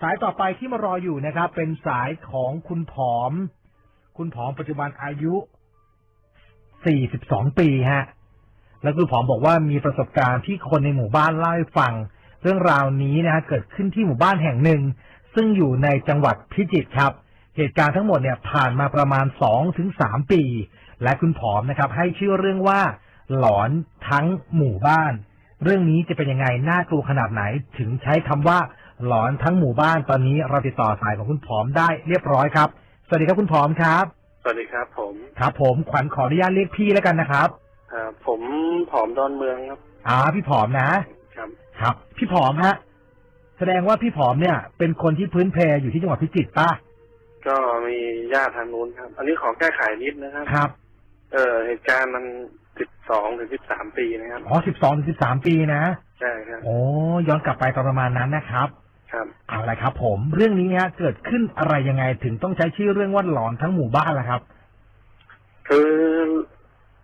สายต่อไปที่มารออยู่นะครับ เป็นสายของคุณผอม คุณผอมปัจจุบันอายุ 42 ปีฮะ แล้วคุณผอมบอกว่ามีประสบการณ์ที่คนในหมู่บ้านเล่าให้ฟัง เรื่องราวนี้นะฮะเกิดขึ้นที่หมู่บ้านแห่งหนึ่ง ซึ่งอยู่ในจังหวัดพิจิตรครับ เหตุการณ์ทั้งหมดเนี่ยผ่านมาประมาณ2ถึง3ปี และคุณผอมนะครับ ให้ชื่อเรื่องว่าหลอนทั้งหมู่บ้าน เรื่องนี้จะเป็นยังไงน่ากลัวขนาดไหนถึงใช้คำว่า หลอนทั้งหมู่บ้านตอนนี้เราติดต่อสายของคุณผอมได้เรียบร้อยครับ สวัสดีครับคุณผอมครับ สวัสดีครับ ผมครับ ผมขวัญขออนุญาตเรียกพี่แล้วกันนะครับอ่าผมผอมดอนเมืองครับอ่าพี่ผอมนะครับ ครับ พี่ผอมฮะแสดงว่าพี่ผอมเนี่ย เป็นคนที่พื้นเพอยู่ที่จังหวัดพิจิตรป่ะก็มีญาติทางนู้นครับ อันนี้ขอแก้ไขนิดนะครับครับ เออเหตุการณ์มันสิบสองถึงสิบสามปีนะครับอ๋อสิบสองถึงสิบสามปีนะใช่ครับโอ้ย้อนกลับไปตอนประมาณนั้นนะครับ ครับเอาละครับ ผม เรื่องนี้ฮะเกิดขึ้นอะไรยังไงถึงต้องใช้ชื่อเรื่องว่าหลอนทั้งหมู่บ้านล่ะครับ คือ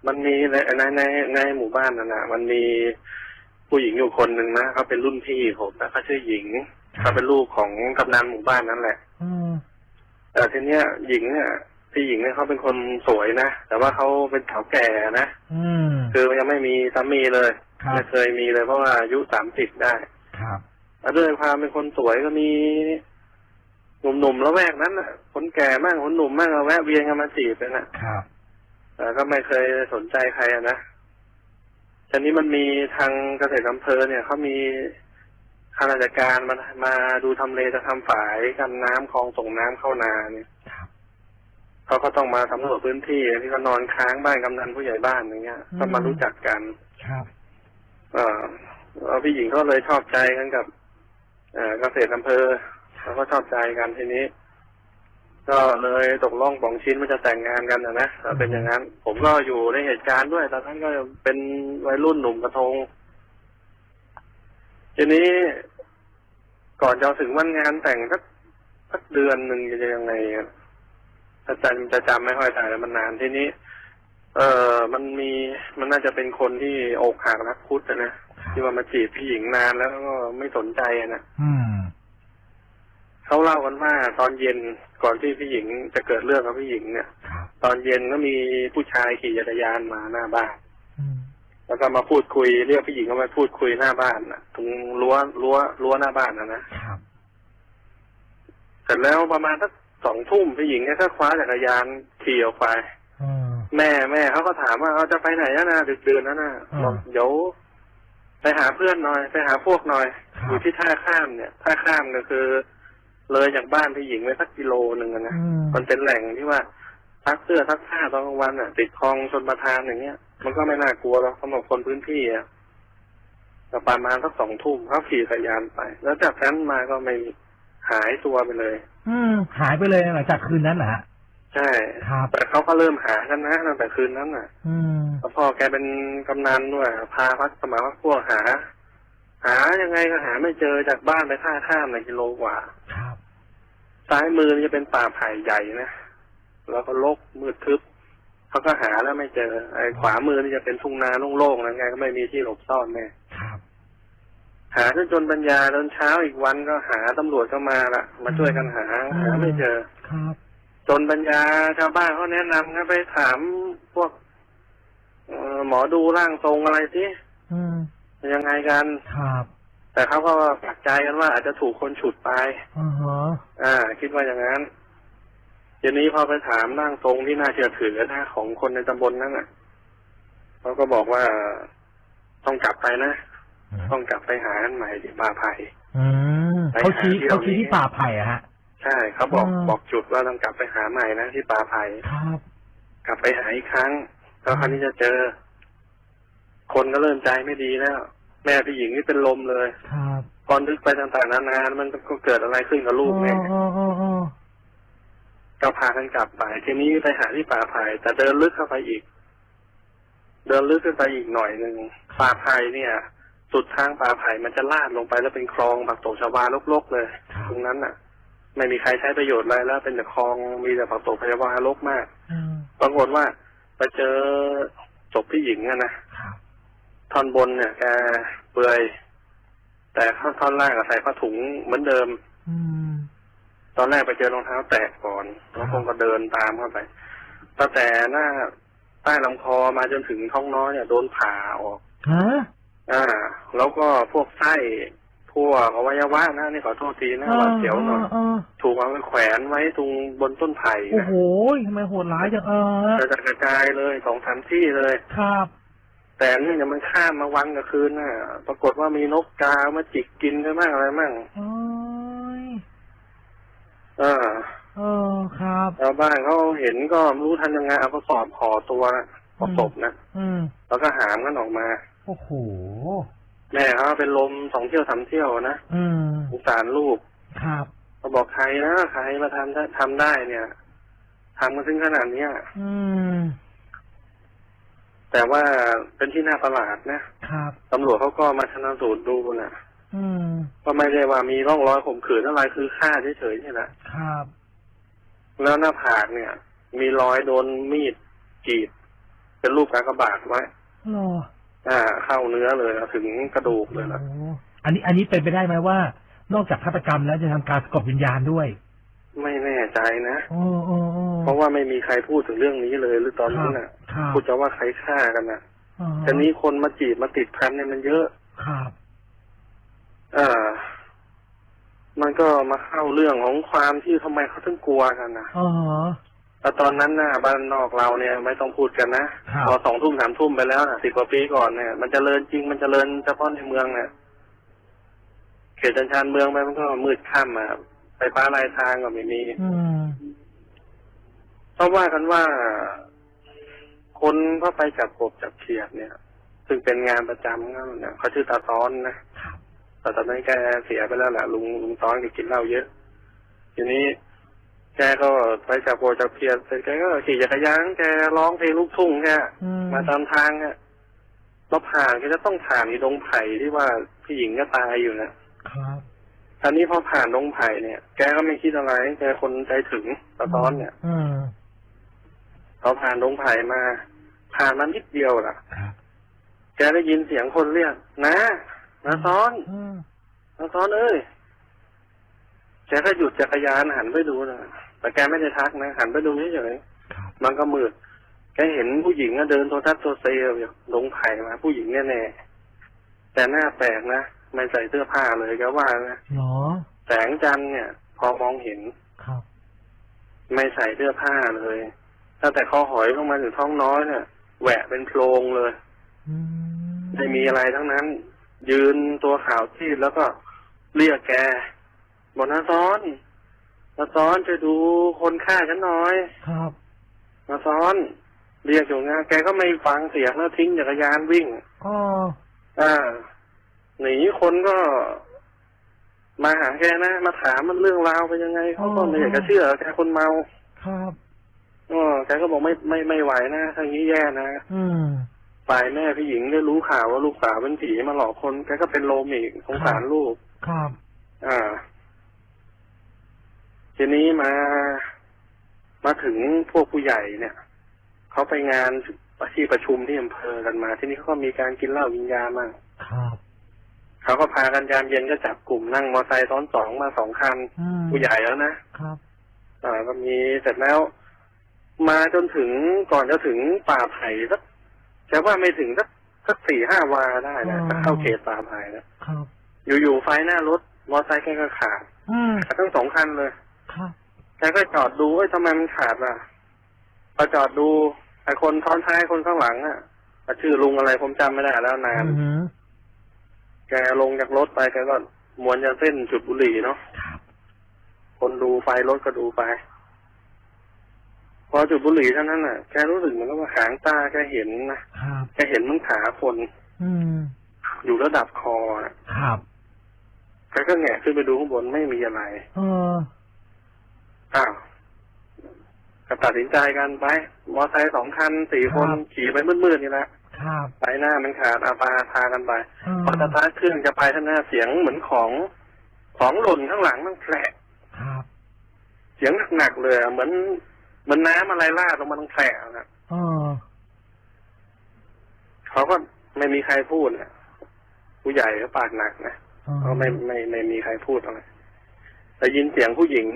มันมีในในในในหมู่บ้านนั่นนะมันมีผู้หญิงอยู่คนหนึ่งนะเขาเป็นรุ่นพี่ผมนะเขาชื่อหญิงครับเขาเป็นลูกของกำนันหมู่บ้านนั่นแหละ อืมแต่ทีเนี้ยหญิงเนี่ยพี่หญิงเนี่ยเขาเป็นคนสวยนะแต่ว่าเขาเป็นสาวแก่นะอืมคือยังไม่มีสามีเลย ครับ ไม่เคยมีเลยเพราะว่าอายุสามสิบได้ ครับ แล้วด้วยความเป็นคนสวยก็มีหนุ่มๆแล้วแวกนั้นน่ะ คนแก่มั่งคนหนุ่มมั่งเอาแวะเวียนกันมาจีบเลยนะครับแต่ก็ไม่เคยสนใจใครอะนะทีนี้มันมีทางเกษตรอำเภอเนี่ยเขามีข้าราชการมามาดูทำเลจะทำฝายกันน้ำคลองส่งน้ำเข้านาเนี่ยครับเขาก็ต้องมาสำรวจพื้นที่ที่เขานอนค้างบ้านกำนันผู้ใหญ่บ้านอย่างเงี้ยอืมก็มารู้จักกัน ครับ เออแล้วพี่หญิงก็เลยชอบใจกันกับ เกษตรอำเภอเขาก็ชอบใจกันทีนี้ ก็เลยตกลงปองชิ้นว่าจะแต่งงานกันนะนะถ้าเป็นอย่างนั้น ผมก็อยู่ในเหตุการณ์ด้วยตอนนั้นก็เป็นวัยรุ่นหนุ่มกระทง ทีนี้ก่อนจะถึงวันงานแต่งสักสักเดือนหนึ่งจะยังไงอะถ้าจำจะจำไม่ค่อยได้แล้วมันนานทีนี้ เออมันมีมันน่าจะเป็นคนที่อกหักรักคุดนะ ที่ว่ามาจีบพี่หญิงนานแล้วก็ไม่สนใจอะนะอืมเขาเล่ากันว่าตอนเย็นก่อนที่พี่หญิงจะเกิดเรื่องกับพี่หญิงเนี่ยครับตอนเย็นก็มีผู้ชายขี่จักรยานมาหน้าบ้านอืมแล้วก็มาพูดคุยเรียกพี่หญิงเข้ามาพูดคุยหน้าบ้านน่ะตรงรั้วรั้วรั้วหน้าบ้านนะนะครับเสร็จแล้วประมาณสักสองทุ่มพี่หญิงเนี่ยก็คว้าจักรยานขี่ออกไปอืมแม่แม่เขาก็ถามว่าเขาจะไปไหนอะนะดึกดื่นนะนะอ่าบอกเดี๋ยว ไปหาเพื่อนหน่อย ไปหาพวกหน่อย ครับ อยู่ที่ท่าข้ามเนี่ยท่าข้ามก็คือ เลยจากบ้านพี่หญิงไปสักกิโลหนึ่งอะนะอืม มันเป็นแหล่งที่ว่าซักเสื้อซักผ้าตอนกลางวันอะ ติดคลองชนประทานอย่างเงี้ย มันก็ไม่น่ากลัวหรอกสำหรับคนพื้นที่อะแต่ประมาณสักสองทุ่มเขาขี่จักรยานไป แล้วจากนั้นมาก็ไม่หายตัวไปเลย อืมหายไปเลยหลังจากคืนนั้นเหรอฮะ ใช่ ครับ แต่เขาก็เริ่มหากันนะตั้งแต่คืนนั้นอะ อืม แล้วพ่อแกเป็นกำนันด้วยพาพักสมัครพวกหา หายังไงก็หาไม่เจอจากบ้านไปท่าข้ามในกิโลกว่าครับซ้ายมือนี่จะเป็นป่าไผ่ใหญ่นะแล้วก็รกมืดทึบเขาก็หาแล้วไม่เจอ ไอ้ขวามือนี่จะเป็นทุ่งนาโล่งๆนะไงก็ไม่มีที่หลบซ่อนแน่ครับ หาจนจนปัญญาจนเช้าอีกวันก็หาตำรวจก็มาละมาช่วยกันหาหาไม่เจอ ครับ จนปัญญาชาวบ้านเขาแนะนำกันไปถามพวก เอ่อหมอดูร่างทรงอะไรสิอืมยังไงกัน ครับแต่เขาก็ปักใจกันว่าอาจจะถูกคนฉุดไปอ่าฮะอ่า คิดว่าอย่างนั้นทีนี้พอไปถามร่างทรงที่น่าเชื่อถือนะของคนในตำบลนั้นอะเขาก็บอกว่าต้องกลับไปนะ ต้องกลับไปหาอันใหม่ที่ป่าไผ่ อืมไปเขาชี้หาที่เขาชี้เรามีที่ป่าไผ่อะฮะ ใช่เขาบอกอ่า บอกจุดว่าต้องกลับไปหาใหม่นะที่ป่าไผ่ครับ กลับไปหาอีกครั้ง แล้วครั้นี้จะเจอ คนก็เริ่มใจไม่ดีแล้ว แม่พี่หญิงนี่เป็นลมเลยครับก่อนนึกไปต่างๆนานามันก็เกิดอะไรขึ้นกับลูกแม่อ๋ออ๋ออ๋อก็พากันกลับไปทีนี้ไปหาที่ป่าไผ่แต่เดินลึกเข้าไปอีก เดินลึกขึ้นไปอีกหน่อยหนึ่งป่าไผ่เนี่ย สุดทางป่าไผ่มันจะลาดลงไปแล้วเป็นคลองผักตบชาวาลกๆเลยครับตรงนั้นน่ะ ไม่มีใครใช้ประโยชน์อะไรแล้ว เป็นแต่คลองมีแต่ผักตบชาวาลกมากอืมปรากฏว่า ไปเจอศพพี่หญิงอะนะครับท่อนบนเนี่ยแกเปลือย แต่ท่อนท่อนล่างอะใส่ผ้าถุงเหมือนเดิมอืมตอนแรกไปเจอรองเท้าแตกก่อนแล้วคงก็เดินตามเข้าไปตั้งแต่หน้าใต้ลำคอมาจนถึงท้องน้อยเนี่ยโดนผ่าออกฮะอ่า แล้วก็พวกไส้ พวกอวัยวะนะนี่ขอโทษทีนะหวาดเสียวหน่อยเออถูกเอาไปแขวนไว้ตรงบนต้นไผ่โอ้นะโหทำไมโหดร้ายจังเออกระจัดกระจายเลยสองสามที่เลย ครับ แต่นี่เนี่ยมันข้ามมาวันกับคืนน่ะ ปรากฏว่ามีนกกามาจิกกินใช่ไหมอะไรมั่งโอ้ยเออเออครับ ชาวบ้านเขาเห็นก็ไม่รู้ทันยังไงเอากระสอบห่อตัวนะประสบนะอืมแล้วก็หามกันออกมา โอ้โห แม่เขาเป็นลมสองเที่ยวสามเที่ยวนะอืมสงสารลูกครับเขาบอกใครนะใครมาทำได้ทำได้เนี่ยทำมาถึงขนาดเนี้ยอืมแต่ว่าเป็นที่น่าประหลาดนะครับตำรวจเขาก็มาชนะสูตรดูนะอืมก็ไม่ได้ว่ามีร่องรอยข่มขืนอะไรคือฆ่าเฉยๆนี่แหละครับ แล้วหน้าผากเนี่ย มีรอยโดนมีดกรีดเป็นรูปกากบาทไว้เหรอ อ่าเข้าเนื้อเลยนะถึงกระดูกเลยนะโอ้อันนี้อันนี้เป็นไปได้ไหมว่า นอกจากฆาตกรรมแล้วจะทำการสะกดวิญญาณด้วย ไม่แน่ใจนะโอ้โอ้โอ้เพราะว่าไม่มีใครพูดถึงเรื่องนี้เลยหรือตอนนี้น่ะครับพูดจะว่าใครฆ่ากันนะอ๋อแต่นี้คนมาจีบมาติดพันเนี่ยมันเยอะครับอ่ามันก็มาเข้าเรื่องของความที่ทำไมเขาถึงกลัวกันนะอ๋อ แต่ตอนนั้นน่ะบ้านนอกเราเนี่ยไม่ต้องพูดกันนะครับพอสองทุ่มสามทุ่มไปแล้วสิบกว่าปีก่อนเนี่ย มันจเจริญจริงมันจเจริญเฉพาะในเมืองเนี่ยเขตจันชานเมืองไปมันก็มืดค่ำอะไฟฟ้าลายทางก็ไม่มีอืมเพราะว่ากันว่า คนก็ไปจับกบจับเขียดเนี่ย ซึ่งเป็นงานประจำเขาเนี่ยเขาชื่อตาซ้อนนะครับแต่ตอนนั้นแกเสียไปแล้วแหละลุงลุงซ้อนแกกินเหล้าเยอะ ทีนี้แกก็ไปจับกบจับเขียดเสร็จแกก็ขี่จักรยานแกร้องเพลงลูกทุ่งแกอืมมาตามทางอะเราผ่านก็จะต้องผ่านอีดงไผ่ที่ว่าผู้หญิงก็ตายอยู่นะครับอันนี้พอผ่านดงไผ่เนี่ย แกก็ไม่คิดอะไรแกคนใจถึงตะตอนเนี่ยอืมเขาผ่านดงไผ่มา ผ่านมานิดเดียวล่ะครับแกได้ยินเสียงคนเรียกนะนะซ้อนอืมนะซ้อนเอ้ยแกก็หยุดจักรยานหันไปดูนะ แต่แกไม่ได้ทักนะหันไปดูเฉยครับๆมันก็มืดแกเห็นผู้หญิงอะเดินโซซัดโซเซลอยู่ดงไผ่มาผู้หญิงแน่ๆแต่หน้าแปลกนะไม่ใส่เสื้อผ้าเลยแกว่านะเหรอแสงจันทร์เนี่ย พอมองเห็นครับ ไม่ใส่เสื้อผ้าเลยตั้งแต่คอหอยลงมาถึงท้องน้อยเนี่ยแหวะเป็นโพรงเลยอืมไม่มีอะไรทั้งนั้น ยืนตัวขาวซีดแล้วก็เรียกแกบอกนาซ้อน นาซ้อนช่วยดูคนฆ่าฉันหน่อย ครับนาซ้อน เรียกอยู่งาแกก็ไม่ฟังเสียงแล้วทิ้งจักรยานวิ่งอ๋ออ่า หนีคนก็ มาหาแกนะ มาถามมันเรื่องราวเป็นยังไงเขาก็ไม่อยากจะเชื่อแกคนเมา ครับอ๋อแกก็บอกไม่ไม่ไม่ไหวนะทางนี้แย่นะ อืมฝ่ายแม่พี่หญิงได้รู้ข่าวว่าลูกสาวเป็นผีมาหลอกคนแกก็เป็นโลมอีกสงสารลูก ครับ อ่า ทีนี้มามาถึงพวกผู้ใหญ่เนี่ยเขาไปงานที่ประชุมที่อำเภอกันมา ที่นี่เขาก็มีการกินเหล้าวิญญามั่งครับเขาก็พากันยามเย็นก็จับกลุ่มนั่งมอเตอร์ไซค์ซ้อนสองมาสองคันอืมผู้ใหญ่แล้วนะครับอ่าก็มีเสร็จแล้ว มาจนถึงก่อนจะถึงป่าไผ่สักแต่ว่าไม่ถึงสักสักสี่ห้าวาได้นะอ๋อจะเข้าเขตป่าไผ่แล้วครับอยู่ๆไฟหน้ารถมอเตอร์ไซค์แกก็ขาดอืมขาดทั้งสองคันเลย ครับแกก็จอดดูเอ้ยทำไมมันขาดล่ะพอจอดดูไอ้คนท้อนท้ายคนข้างหลังอะชื่อลุงอะไรผมจำไม่ได้แล้วนานอืมแกลงจากรถไปแกก็มวนจะเส้นจุดบุหรี่เนาะครับคนดูไฟรถก็ดูไป พอจุดบุหรี่เท่านั้นน่ะแกรู้สึกเหมือนกับว่าหางตาแกเห็นนะครับแกเห็นมันขาคนอืมอยู่ระดับคอน่ะครับแกก็แงะขึ้นไปดูข้างบนไม่มีอะไร เออ อ้าวก็ตัดสินใจกันไปมอไซค์สองคันสี่คนครับ ขี่ไปมืดๆนี่แหละครับไฟหน้ามันขาดอาปาพากันไปเออพอสตาร์ทเครื่องจะไปท่านหน้าเสียงเหมือนของของหล่นข้างหลังมันแผลกครับเสียงหนักๆเลยอะเหมือนเหมือนน้ำอะไรลาดลงมาตรงแผลนะเออเขาก็ไม่มีใครพูดนะผู้ใหญ่ก็ปากหนักนะ เออเขาไม่ไม่ไม่มีใครพูดอะไร ได้ยินเสียงผู้หญิง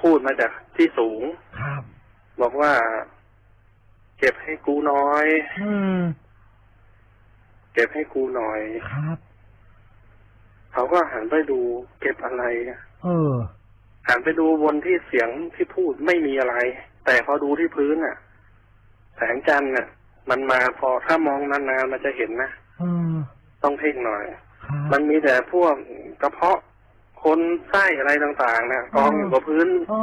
พูดมาจากที่สูง ครับ บอกว่า เก็บให้กูหน้อย อืมเก็บให้กูหน่อย ครับ เขาก็หันไปดูเก็บอะไรอะเออหันไปดูบนที่เสียงที่พูดไม่มีอะไร แต่พอดูที่พื้นอะ แสงจันทร์น่ะ มันมาพอถ้ามองนานๆมันจะเห็นนะเออต้องเพ่งหน่อยครับมันมีแต่พวกกระเพาะ คนไส้อะไรต่างๆนะกองอยู่กับพื้น โอ้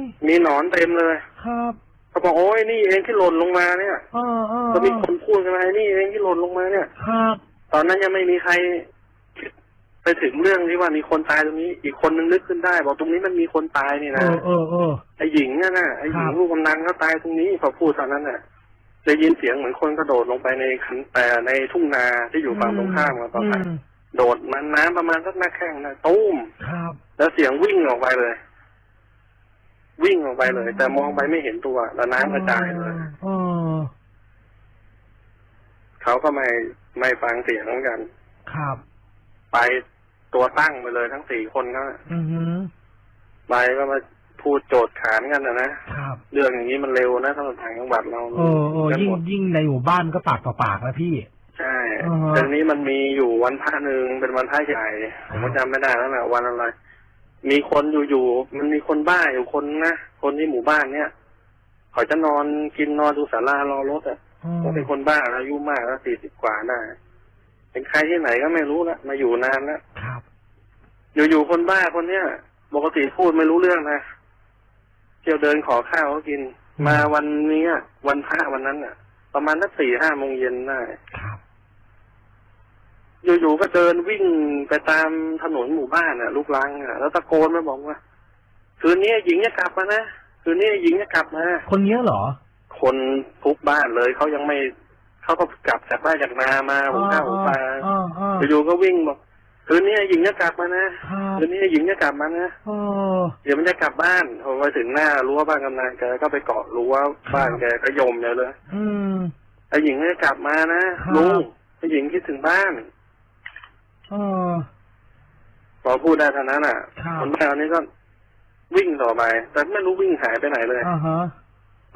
ยมีหนอนเต็มเลยครับเขาบอกโอ้ยนี่เองที่หล่นลงมาเนี่ยเออเออก็มีคนพูดกันมานี่เองที่หล่นลงมาเนี่ย ครับตอนนั้นยังไม่มีใครคิดไปถึงเรื่องที่ว่ามีคนตายตรงนี้ อีกคนนึงนึกขึ้นได้บอกตรงนี้มันมีคนตายนี่เอนะอเออเออ ไอ้หญิงน่ะนะไอ้หญิงครับ ลูกกำนันเขาตายตรงนี้พอพูดตอนนั้นน่ะได้ยินเสียงเหมือนคนกระโดดลงไปในขันแต่ในทุ่งนาที่อยู่ฝั่งตรงข้ามกับตอนนั้นอืม โดดมันน้ำประมาณสักหน้าแข้งนะตุ้มครับ แล้วเสียงวิ่งออกไปเลย วิ่งออกไปเลย แต่มองไปไม่เห็นตัว แล้วน้ำกระจายเลยเออเขาก็ไม่ไม่ฟังเสียงเหมือนกัน ครับ ไปตัวตั้งไปเลยทั้งสี่คนก็อือหือไปก็มาพูดโจทย์ขานกันนะนะครับเรื่องอย่างนี้มันเร็วนะสำหรับทางจังหวัดเราเออเออกันยิ่งหมดยิ่งในหมู่บ้านก็ปากต่อปากนะพี่ ใช่อ่าฮะแต่ทีนี้มันมีอยู่วันพระหนึ่งเป็นวันพระใหญ่ผมก็จำไม่ได้แล้วแหละวันอะไร มีคนอยู่ๆมันมีคนบ้าอยู่คนนะคนที่หมู่บ้านเนี่ยเขาจะนอนกินนอนดูศาลารอรถอะอืมก็เป็นคนบ้าอายุมากแล้วสี่สิบกว่าได้เป็นใครที่ไหนก็ไม่รู้ละมาอยู่นานแล้วครับ อยู่ๆคนบ้าคนเนี้ยปกติพูดไม่รู้เรื่องนะเที่ยวเดินขอข้าวเขากิน มาวันนี้อะวันพระวันนั้นอะ ประมาณสักสี่ห้าโมงเย็นได้ครับ อยู่ๆก็เดินวิ่งไปตามถนนหมู่บ้านอะ ลูกลังอะแล้วตะโกนมาบอกว่า คืนนี้หญิงจะกลับมานะคืนนี้หญิงจะกลับมา คนเนี้ยเหรอ คนทุกบ้านเลยเขายังไม่เขาก็กลับจากบ้านจากนามาหุงข้าวหุงปลาอ๋ออ๋ออยู่ๆก็วิ่งบอกคืนนี้หญิงจะกลับมานะครับคืนนี้หญิงจะกลับมานะโอ้เดี๋ยวมันจะกลับบ้านพอไปถึงหน้ารั้วบ้านกำนันแกก็ไปเกาะรั้วบ้านแกก็ยมเลยเลยอืมไอ้หญิงจะกลับมานะครับลุงไอ้หญิงคิดถึงบ้าน เออพอพูดได้เท่านั้นอะครับคนแถวนี้ก็วิ่งต่อไป แต่ไม่รู้วิ่งหายไปไหนเลย อ่าฮะ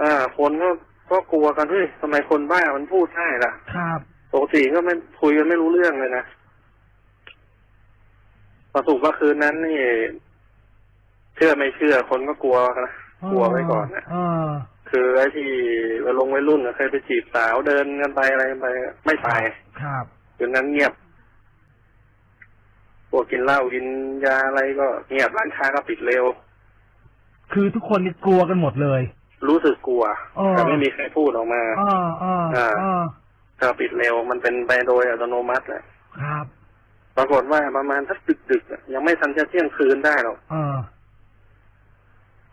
อ่า คนก็ก็กลัวกันเฮ้ยทำไมคนบ้ามันพูดได้ล่ะ ครับปกติก็ไม่คุยกันไม่รู้เรื่องเลยนะพอสุกว่าคืนนั้นนี่ เชื่อไม่เชื่อคนก็กลัวนะกลัวไว้ก่อนนะเออคือไอ้ที่วัยลงวัยรุ่นน่ะเคยไปจีบสาวเดินกันไปอะไรกันไป ไม่ไปครับคืนนั้นเงียบพ วกกินเหล้ากินยาอะไรก็เงียบร้านค้าก็ปิดเร็ว คือทุกคนนี่กลัวกันหมดเลย รู้สึกกลัวอ๋อแต่ไม่มีใครพูดออกมาอ่าอ่าอ่าอ่าก็ปิดเร็วมันเป็นไปโดยอัตโนมัติแหละครับ ปรากฏว่าประมาณสักดึกๆอะยังไม่ทันจะเที่ยงคืนได้หรอกอ่า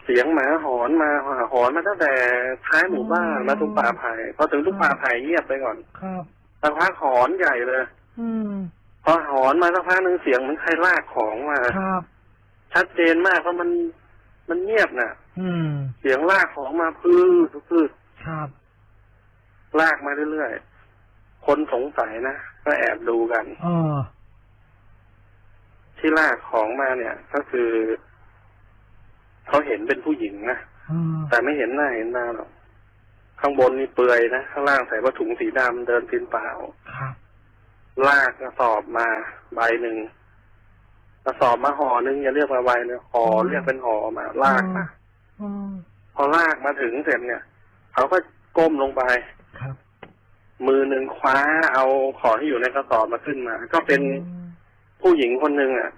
เสียงหมาหอนมาหอนมาตั้งแต่ท้ายหมู่บ้านอืมมาตรงป่าไผ่พอถึงตรงป่าไผ่เงียบไปก่อน ครับสักพักหอนใหญ่เลย อืม พอหอนมาสักพักหนึ่งเสียงเหมือนใครลากของมาครับชัดเจนมากเพราะมันมันเงียบน่ะ อืม เสียงลากของมาพืดพืดครับ ลากมาเรื่อยๆ คนสงสัยนะก็แอบดูกันเออที่ลากของมาเนี่ย ก็คือเขาเห็นเป็นผู้หญิงนะเออแต่ไม่เห็นหน้าเห็นตาหรอกข้างบนนี่เปลือยนะข้างล่างใส่ผ้าถุงสีดำเดินพินเปล่าครับ ลากกระสอบมาใบหนึ่งกระสอบมาห่อหนึ่งอย่าเรียกมาใบเลยห่อเรียกเป็นห่อมาลากมาอืมพอลากมาถึงเสร็จเนี่ยเขาก็ก้มลงไปครับมือหนึ่งคว้าเอาของที่อยู่ในกระสอบมาขึ้นมา ก็เป็นผู้หญิงคนหนึ่งอะ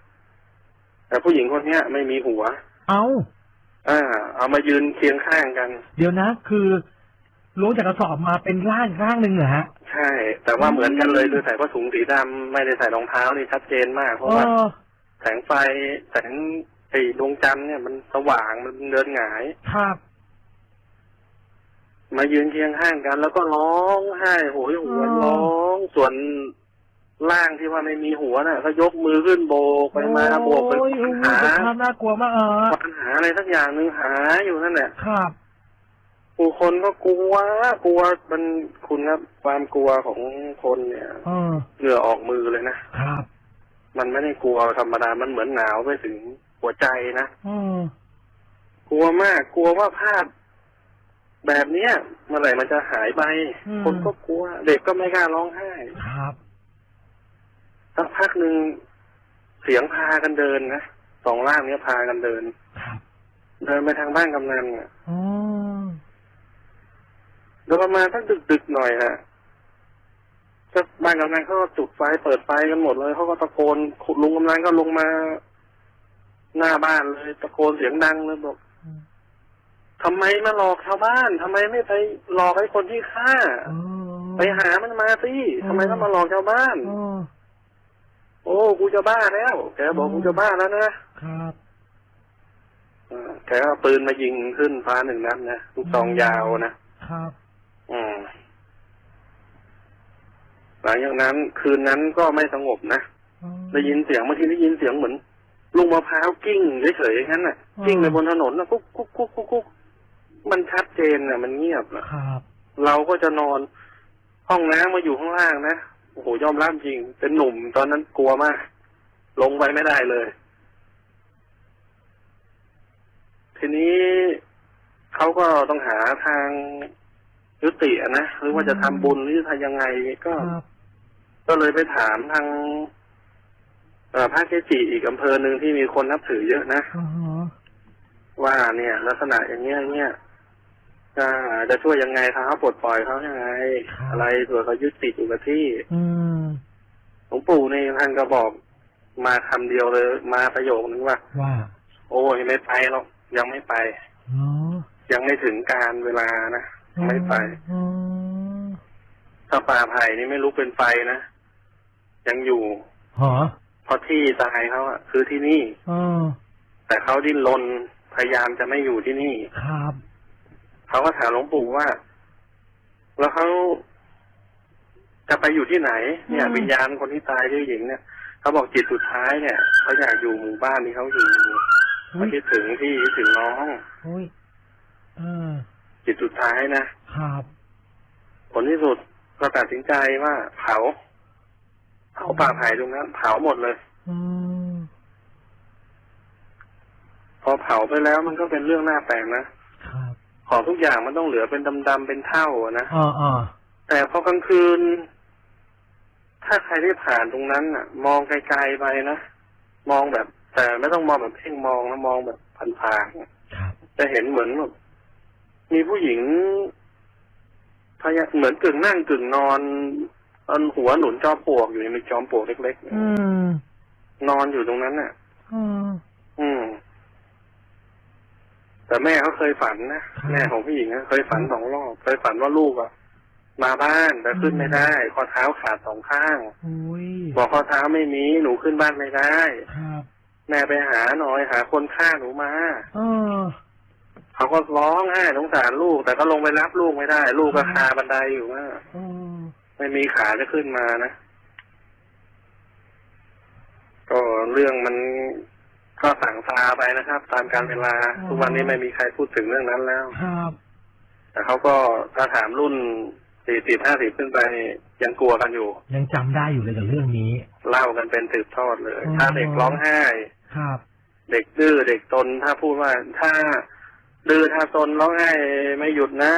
แต่ผู้หญิงคนเนี้ยไม่มีหัว เอาอ่า เอามายืนเคียงข้างกัน เดี๋ยวนะ คือ ล้วงจากกระสอบมาเป็นร่างร่างหนึ่งเหรอฮะ ใช่ แต่ว่าเหมือนกันเลยอืมคือใส่ผ้าถุงสีดำไม่ได้ใส่รองเท้านี่ชัดเจนมาก เพเอราะว่าอแสงไฟแสงไอ้ดวงจันทร์เนี่ยมันสว่างมันเดินหงาย ครับ มายืนเคียงข้างกัน แล้วก็ร้องไห้โหยหวนร้องส่วนร่างที่ว่าไม่มีหัวน่ะ ก็ยกมือขึ้นโบกไปมาโบกไปโอ้ยโอ้ยหาภาพน่ากลัวมากเออ ปัญหาอะไรสักอย่างหนึ่งหาอยู่นั่นแหละครับ ผู้คนก็กลัวกลัวมันคุณครับความกลัวของคนเนี่ยเออเหงื่อออกมือเลยนะ ครับมันไม่ได้กลัวธรรมดา มันเหมือนหนาวไปถึงหัวใจนะอืมกลัวมากกลัวว่าภาพ แบบเนี้ยเมื่อไหร่มันจะหายไป คนก็กลัว เด็กก็ไม่กล้าร้องไห้ครับ สักพักหนึ่งเสียงพากันเดินนะสองร่างเนี้ยพากันเดิน ครับ เดินไปทางบ้านกำนันน่ะ อ๋อ เดินประมาณสักดึกๆหน่อยฮะก็บ้านกำนันเขาก็จุดไฟเปิดไฟกันหมดเลยเขาก็ตะโกนลุงกำนันก็ลงมา หน้าบ้านเลยตะโกนเสียงดังเลยบอกทำไมมาหลอกชาวบ้าน ทำไมไม่ไปหลอกไอ้คนที่ฆ่าอ๋อไปหามันมาสิทำไมต้องมาหลอกชาวบ้านอ๋อโอ้กูจะบ้าแล้ว แกบอกกูจะบ้าแล้วนะครับอ่าแกก็เอาปืนมายิงขึ้นฟ้าหนึ่งนัดนะลูกซองยาวนะครับ อืมหลังจากนั้นคืนนั้นก็ไม่สงบนะอ๋อได้ยินเสียงบางทีได้ยินเสียงเหมือนลูกมะพร้าวกิ้งเฉยๆอย่างนั้นน่ะอ๋อกิ้งไปบนถนนนะกุ๊กกุ๊กกุ๊กกุ๊กกุ๊กมันชัดเจนน่ะ มันเงียบน่ะครับ เราก็จะนอนห้องน้ำมาอยู่ข้างล่างนะโอ้โหยอมรับจริง เป็นหนุ่มตอนนั้นกลัวมาก ลงไปไม่ได้เลย ทีนี้เขาก็ต้องหาทาง ยุติอะนะหรือว่าจะทำบุญหรือทำยังไงก็ ครับ ก็เลยไปถามทางเอ่อพระเกจิอีกอำเภอหนึ่งที่มีคนนับถือเยอะนะ อ๋อว่าเนี่ย ลักษณะอย่างเงี้ยเนี่ยจะจะช่วยยังไงเขาปลดปล่อยเขายังไง อะไรเผื่อเขายึดติดอยู่กับที่อืม หลวงปู่นี่ท่านก็บอกมาคำเดียวเลย มาประโยคนึงว่า ว่าโอ้ยไม่ไปหรอกยังไม่ไปเนาะยังไม่ถึงการเวลานะ ไม่ไปอ๋อถ้าป่าไผ่นี่ไม่ลุกเป็นไฟนะยังอยู่หอเพราะที่ตายเขาอะคือที่นี่อ๋อแต่เขาดิ้นรนพยายามจะไม่อยู่ที่นี่ครับเขาก็ถามหลวงปู่ว่า แล้วเขาจะไปอยู่ที่ไหน เนี่ยอืมวิญญาณคนที่ตายด้วยหญิงเนี่ยเขาบอกจิตสุดท้ายเนี่ยเขาอยากอยู่หมู่บ้านที่เขาอยู่อุ้เขายคิดถึงที่คิดถึงน้องอุ้ยเออ จิตสุดท้ายนะครับผลที่สุดก็ตัดสินใจว่าเผาเผาป่าไผ่ตรงนั้นเผาหมดเลยอืมพอเผาไปแล้วมันก็เป็นเรื่องน่าแปลกนะครับของทุกอย่างมันต้องเหลือเป็นดำๆเป็นเท่าอะนะอ๋ออ๋อแต่พอกลางคืน ถ้าใครได้ผ่านตรงนั้นน่ะ มองไกลๆไปนะมองแบบ แต่ไม่ต้องมองแบบเพ่งมองนะมองแบบผ่านๆครับจะเห็นเหมือนแบบ มีผู้หญิงพยาเหมือนกึ่งนั่งกึ่งนอนตอนหัวหนุนจอมปลวกอยู่ในมีจอมปลวกเล็กอืมๆนอนอยู่ตรงนั้นน่ะอืมอืมแต่แม่เขาเคยฝันนะครับแม่ของผู้หญิงอะเคยฝันสองรอบเคยฝันว่าลูกอะมาบ้านแต่ขึ้นไม่ได้ข้อเท้าขาดสองข้างอุ้ยบอกข้อเท้าไม่มีหนูขึ้นบ้านไม่ได้ครับแม่ไปหาหน่อยหาคนฆ่าหนูมาเออ เขาก็ร้องไห้สงสารลูก แต่ก็ลงไปรับลูกไม่ได้ ลูกก็คาบันไดอยู่ว่าเออไม่มีขาจะขึ้นมานะก็เรื่องมันก็สั่งซาไปนะครับ ตามการเวลาทุกวันนี้ไม่มีใครพูดถึงเรื่องนั้นแล้วครับแต่เขาก็ถ้าถามรุ่นสี่สิบห้าสิบขึ้นไปยังกลัวกันอยู่ ยังจำได้อยู่เลยกับเรื่องนี้ เล่ากันเป็นสืบทอดเลยอ๋อถ้าเด็กร้องไห้ครับ เด็กดื้อเด็กตนถ้าพูดว่าถ้า ดื้อถ้าตนร้องไห้ไม่หยุดนะ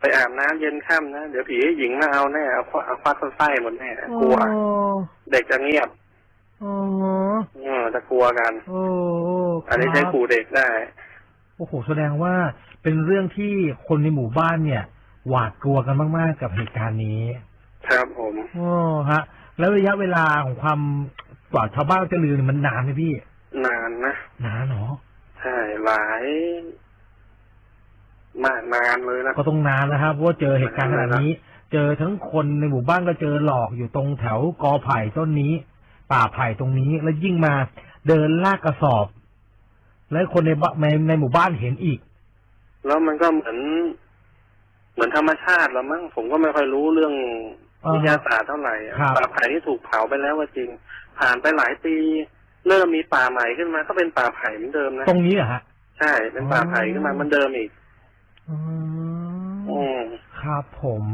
ไปอาบน้ำเย็นค่ำนะ เดี๋ยวผีหญิงมาเอาแน่เอาควักเอาควักไส้หมดแน่กลัวโอ้เด็กจะเงียบโอ้เออจะกลัวกันโอ้อันนี้ใช้ครับขู่เด็กได้ โอ้โห แสดงว่าเป็นเรื่องที่คนในหมู่บ้านเนี่ย หวาดกลัวกันมาก ๆ กับเหตุการณ์นี้ ครับผมโอ้ฮะ แล้วระยะเวลาของความกว่าชาวบ้านจะลือเนี่ยมันนานไหมพี่ นานนะ นานเนาะ ใช่หลายมากนานเลยนะก็ต้องนานนะครับเพราะว่าเจอเหตุการณ์ขนาดนี้ เจอทั้งคนในหมู่บ้านก็เจอหลอกอยู่ตรงแถวกอไผ่ต้นนี้ ป่าไผ่ตรงนี้แล้วยิ่งมาเดินลากกระสอบ แล้วคนในบ้านในในหมู่บ้านเห็นอีก แล้วมันก็เหมือน เหมือนธรรมชาติละมั้งผมก็ไม่ค่อยรู้เรื่องอ่าฮะวิทยาศาสตร์เท่าไหร่อะครับป่าไผ่ที่ถูกเผาไปแล้วก็จริง ผ่านไปหลายปี เริ่มมีป่าใหม่ขึ้นมา ก็เป็นป่าไผ่เหมือนเดิมนะตรงนี้เหรอฮะใช่เป็นป่าไผ่ขึ้นมาเหมือนเดิมอีกอืมอืมครับผม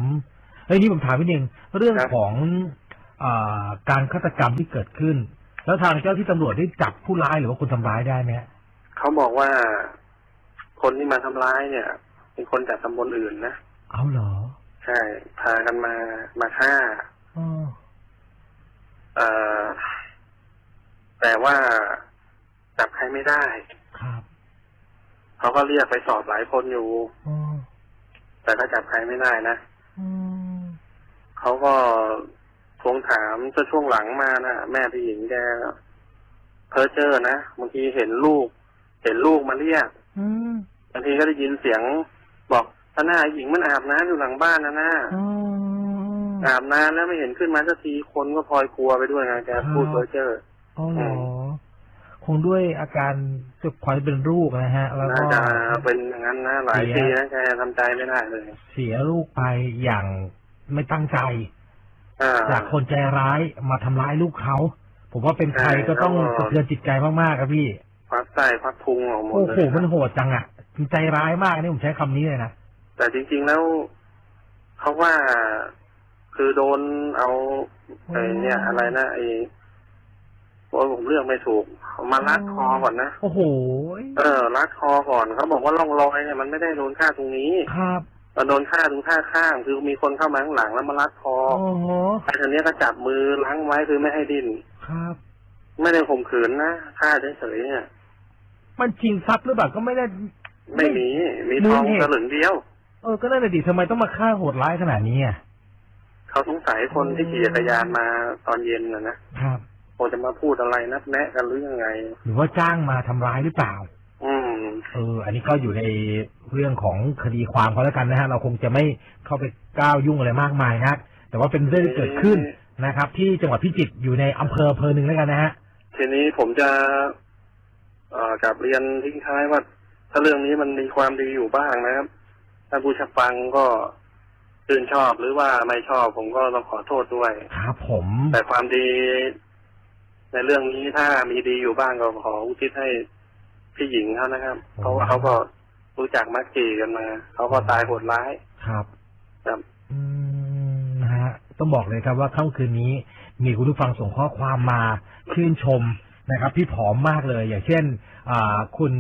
เฮ้ยนี่ผมถามนิดนึงเรื่องครับของอาการฆาตกรรมที่เกิดขึ้น แล้วทางเจ้าที่ตำรวจได้จับผู้ร้ายหรือว่าคนทำร้ายได้ไหมฮะเขาบอกว่าคนที่มาทำร้ายเนี่ย เป็นคนจากตำบลอื่นนะเอาเหรอ ใช่ พากันมามาฆ่าอ๋อเอ่อ แต่ว่าจับใครไม่ได้ครับเขาก็เรียกไปสอบหลายคนอยู่อ๋อแต่ก็จับใครไม่ได้นะอืมเขาก็ทวงถามจะช่วงหลังมานะแม่พี่หญิงแกเพ้อเจอนะบางทีเห็นลูก เห็นลูกมาเรียกอืมบางทีก็ได้ยินเสียงบอกท่าหน้าหญิงมันอาบน้ำอยู่หลังบ้านนะน้าอ๋ออาบน้ำแล้วไม่เห็นขึ้นมาสักทีคนก็พลอยกลัวไปด้วยไงแกพูดเพ้อเจอ อ๋อเหรอคงด้วยอาการจุกควายเป็นลูกนะฮะ แล้วน่าก็จะเป็นอย่างนั้นนะหลายเสีปียนะแกทำใจไม่ได้เลย เสียลูกไปอย่างไม่ตั้งใจอ่าจากคนใจร้ายมาทำร้ายลูกเขา ผมว่าเป็นใครใช่ก็ต้องแล้วก็สะเทือนจิตใจมากๆครับพี่ควักไส้ควักพุงออกหมดโอ้เลโหยมันโหดจังอะมันใจร้ายมากนี่ผมใช้คำนี้เลยนะแต่จริง ๆแล้วเขาว่าคือโดนเอาไอ้เนี่ยอะไรนะไอ้โอ้ยผมเลือกไม่ถูกเอามารัดคอก่อนนะโอ้โหเออรัดคอก่อนเขาบอกว่าร่องรอยเนี่ยมันไม่ได้โดนฆ่าตรงนี้ครับมันโดนฆ่าตรงท่าข้างคือมีคนเข้ามาข้างหลังแล้วมารัดคอโอ้โหไอ้ทีนี้ก็จับมือล้างไว้คือไม่ให้ดิ้นครับ ไม่ได้ข่มขืนนะฆ่าเฉยๆเนี่ยมันชิงทรัพย์หรือเปล่าก็ไม่ได้ ไม่มีมีทองมูลเหตุสลึงเดียว เออก็นั่นแหละดิทำไมต้องมาฆ่าโหดร้ายขนาดนี้อะเขาสงสัยคนที่ขี่จักรยานมาตอนเย็นนะนะครับ คงจะมาพูดอะไรนัดแนะกันหรือยังไง หรือว่าจ้างมาทำร้ายหรือเปล่า อืมเออ อันนี้ก็อยู่ในเรื่องของคดีความเขาแล้วกันนะฮะ เราคงจะไม่เข้าไปก้าวยุ่งอะไรมากมายนักแต่ว่าเป็นเรื่องที่เกิดขึ้นนะครับ ที่จังหวัดพิจิตรอยู่ในอำเภออำเภอหนึ่งแล้วกันนะฮะ ทีนี้ผมจะเอ่อกลับเรียนทิ้งท้ายว่า ถ้าเรื่องนี้มันมีความดีอยู่บ้างนะครับท่านผู้ชมฟังก็ชื่นชอบหรือว่าไม่ชอบผมก็ต้องขอโทษด้วย ครับผม แต่ความดี ในเรื่องนี้ถ้ามีดีอยู่บ้างก็ขออุทิศให้พี่หญิงเขานะครับเพราะว่าเขาก็รู้จักมักจีกันมาเขาก็ตายโหดร้ายครับครับอืมนะฮะต้องบอกเลยครับว่าค่ำคืนนี้ มีคุณผู้ฟังส่งข้อความมาชื่นชมนะครับ พี่ผอมมากเลย อย่างเช่นอ่าคุณ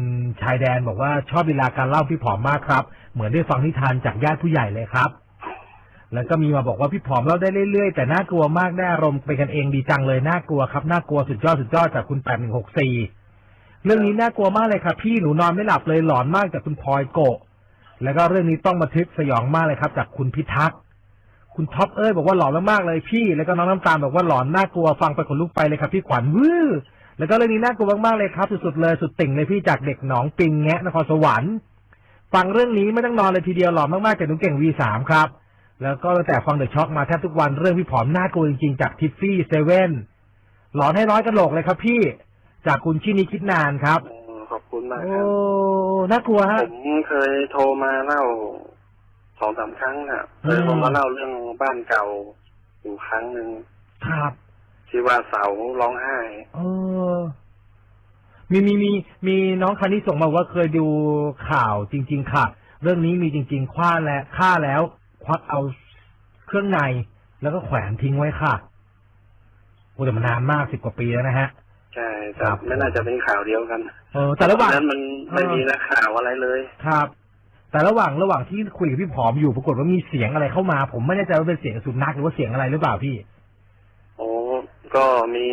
ชายแดนบอกว่าชอบเวลาการเล่าพี่ผอมมากครับ เหมือนได้ฟังนิทานจากญาติผู้ใหญ่เลยครับ แล้วก็มีมาบอกว่าพี่ผอมเล่าได้เรื่อยๆ แต่น่ากลัวมากได้อารมณ์ไปกันเองดีจังเลยน่ากลัวครับน่ากลัวสุดยอดสุดยอดจากคุณแปดหนึ่งหกสี่เรื่องนี้น่ากลัวมากเลยครับพี่หนูนอนไม่หลับเลยหลอนมากจากคุณพลอยโกะแล้วก็เรื่องนี้ต้องบันทึกสยองมากเลยครับ จากคุณพิทักษ์คุณท็อปเอ้ยบอกว่าหลอนมากๆเลยพี่ แล้วก็น้องน้ำตาลบอกว่าหลอนน่ากลัวฟังไปขนลุกไปเลยครับพี่ขวัญวื้อแล้วก็เรื่องนี้น่ากลัวมากๆเลยครับ สุดๆเลยสุดติ่งเลยพี่จากเด็กหนองปิงแงะนครสวรรค์ฟังเรื่องนี้ไม่ต้องนอนเลยทีเดียวหลอนมากๆจากหนุ่มเก่ง V3 ครับ แล้วก็ตั้งแต่ฟังเดอะช็อคมาแทบทุกวันเรื่องพี่ผอมน่ากลัวจริงๆ จากทิฟฟี่เซเว่นหลอนให้ร้อยกระโหลกเลยครับพี่ จากคุณชินีคิดนานครับอืมขอบคุณมากโอ้ครับน่ากลัวฮะ ผมเคยโทรมาเล่าสองสามครั้งน่ะเคยอืมโทรมาเล่าเรื่องบ้านเก่าอยู่ครั้งหนึ่งครับ ที่ว่าเสาร้องไห้เออมีมีมีมีน้องคันที่ส่งมาว่าเคยดูข่าวจริง ๆ ค่ะ เรื่องนี้มีจริง ๆ คว้าและฆ่าแล้ว ควักเอาเครื่องในแล้วก็แขวนทิ้งไว้ค่ะโอ้แต่มันนานมากสิบกว่าปีแล้วนะฮะ ใช่แต่ครับไม่น่าจะเป็นข่าวเดียวกันเออแต่ระหว่าง นั้นมันไม่มีนักข่าวอะไรเลย ครับ แต่ระหว่างระหว่างที่คุยกับพี่ผอมอยู่ปรากฏว่ามีเสียงอะไรเข้ามา ผมไม่แน่ใจว่าเป็นเสียงสุนัขหรือว่าเสียงอะไรหรือเปล่าพี่ โอ้ก็มี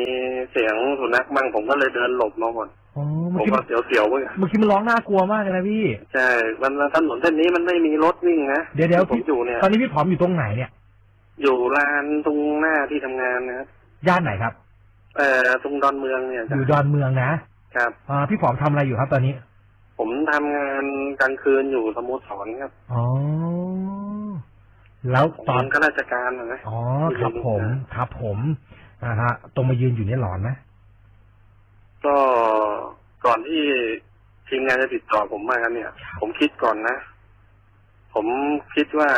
เสียงสุนัขบ้างผมก็เลยเดินหลบมาหมด อ๋อผเมื่อมกี้ก็เสียวๆเว้ยเมื่อกี้มันร้องน่ากลัวมากเลยนะพี่ ใช่มันถนนเส้นนี้มันไม่มีรถวิ่งนะเดี๋ยวเดี๋ยวที่ผมอยู่เนี่ย ตอนนี้พี่ผอมอยู่ตรงไหนเนี่ย อยู่ลานตรงหน้าที่ทำงานนะครับย่านไหนครับ เอ่อตรงดอนเมืองเนี่ยอจ้ะยู่ดอนเมืองนะครับ อ่าพี่ผอมทำอะไรอยู่ครับตอนนี้ ผมทำงานกลางคืนอยู่สโมสรครับอ๋อ แล้วตอนข้าราชการนะนะอ๋อครับผม ครับผมอ่าฮะ ตรงมายืนอยู่เนี่ยหลอนไหมก็ก่ อนที่ทีมงานจะติดต่อผมมากันเนี่ย ผมคิดก่อนนะ ผมคิดว่า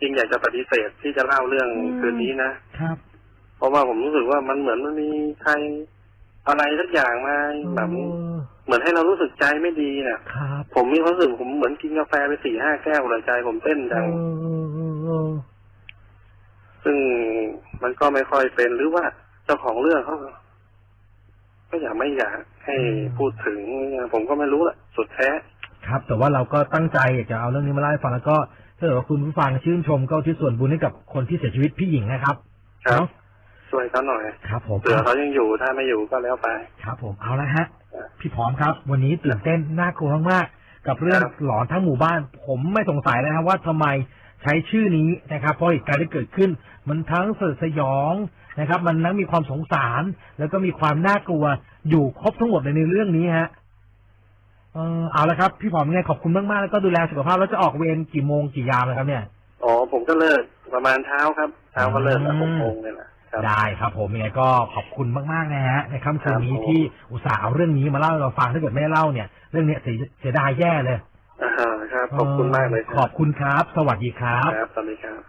จริงอยากจะปฏิเสธที่จะเล่าเรื่องคืนนี้นะครับ เพราะว่าผมรู้สึกว่ามันเหมือนมันมีใครอะไรสักอย่างมาแบบเออเหมือนให้เรารู้สึกใจไม่ดีน่ะ ครับผมมีความรู้สึกผมเหมือนกินกาแฟไปสี่ห้าแก้วเลยใจ ผมเต้นเอจังอเออเออเออซึ่งมันก็ไม่ค่อยเป็นหรือว่าเจ้าของเรื่องเขาก็อยากไม่อยาก ให้พูดถึงผมก็ไม่รู้แหละสุดแท้ ครับ แต่ว่าเราก็ตั้งใจอยากจะเอาเรื่องนี้มาเล่าให้ฟังแล้วก็ถ้าเกิดว่าคุณผู้ฟังชื่นชมก็อุที่ส่วนบุญให้กับคนที่เสียชีวิตพี่หญิงนะครับครับเนาะช่วยเขาหน่อยครับผมเผื่อเขายังอยู่ถ้าไม่อยู่ก็แล้วไปครับ ผมเอาละฮะ พี่พร้อมครับ วันนี้ตื่นเต้นน่ากลัวมากๆกับเรื่องครับหลอนทั้งหมู่บ้าน ผมไม่สงสัยเลยนะครับว่าทำไม ใช้ชื่อนี้นะครับ เพราะเหตุการณ์ที่เกิดขึ้น มันทั้งสยดสยองนะครับ มันทั้งมีความสงสาร แล้วก็มีความน่ากลัวอยู่ครบทั้งหมดเลยในเรื่องนี้ฮะเออเอาละครับ พี่ผอมยังไงขอบคุณมากๆแล้วก็ดูแลสุขภาพแล้วจะออกเวรกี่โมงกี่ยามนะครับเนี่ย อ๋อผมก็เลิกประมาณเช้าครับเช้าก็เลิกแล้วอืหมกโมงเนี่ยแหละครับ ได้ครับผมยังไงก็ขอบคุณมากๆนะฮะในค่ำคืนนี้ครับผม ที่อุตส่าห์เอาเรื่องนี้มาเล่าให้เราฟังถ้าเกิดไม่ได้เล่าเนี่ย เรื่องเนี้ยเสียเสียดายแย่เลย อ่าครับ ขอบคุณมากเลยครับขอบบคุณครับ สวัสดีครับ ครับสวัสดีครับ